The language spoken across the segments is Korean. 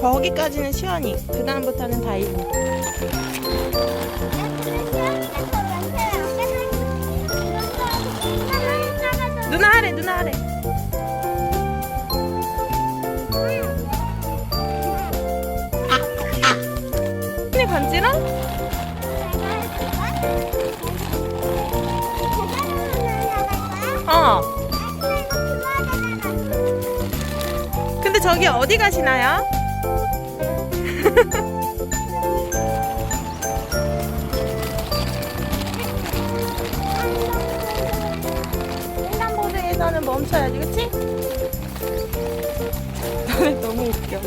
저기까지는 시원이. 그 다음부터는 다이브. 누나 하래, 누나 하래. 손이 간지러? 어. 근데 저기 어디 가시나요? 횡단보도에서는 멈춰야지, 그치? 너무 웃겨.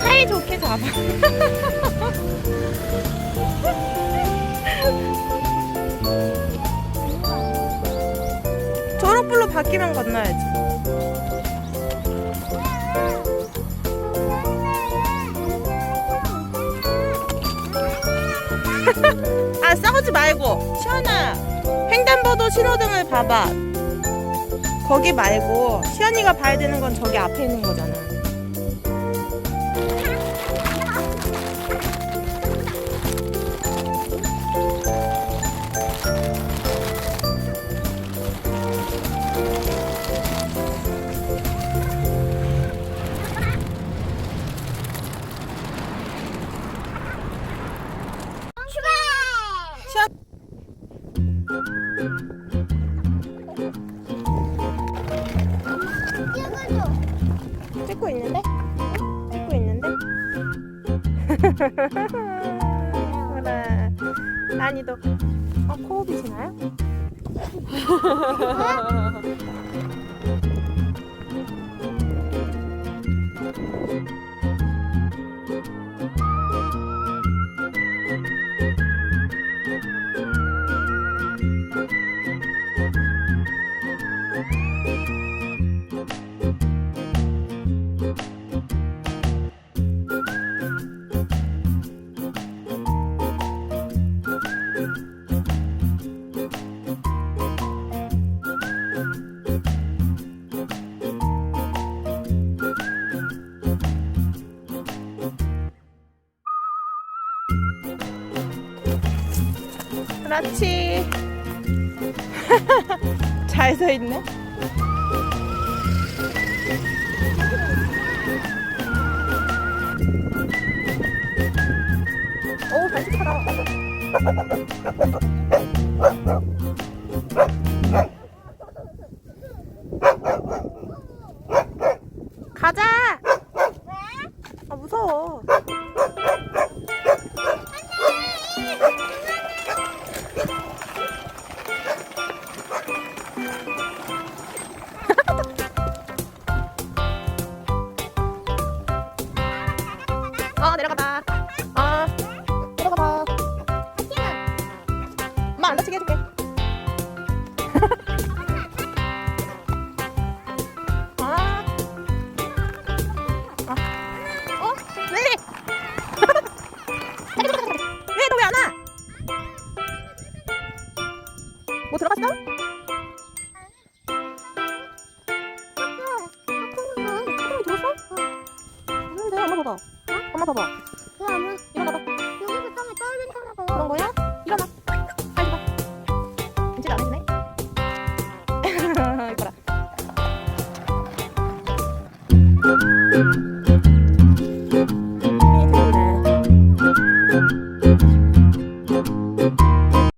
사이 좋게 잡아. 바뀌면 건너야지. 아 싸우지 말고 시연아 횡단보도 신호등을 봐봐. 거기 말고 시연이가 봐야 되는 건 저기 앞에 있는 거잖아. 시연 찍고 있는데? 찍고 있는데? 그래. 난이도 어, 코업이시나요? 그렇지. 잘 서 있네. 오, 발톱하다. 가자. 어 내려가봐. 어 내려가봐. 엄마 안 다치게 해줄게. 어? 안 와? 뭐 들어갔어? 근데 엄마 봐봐. 엄마 봐봐. 일어나봐. 그런 거야? 일어나. 빨리 봐. 인지를 안 해주네. 이거라.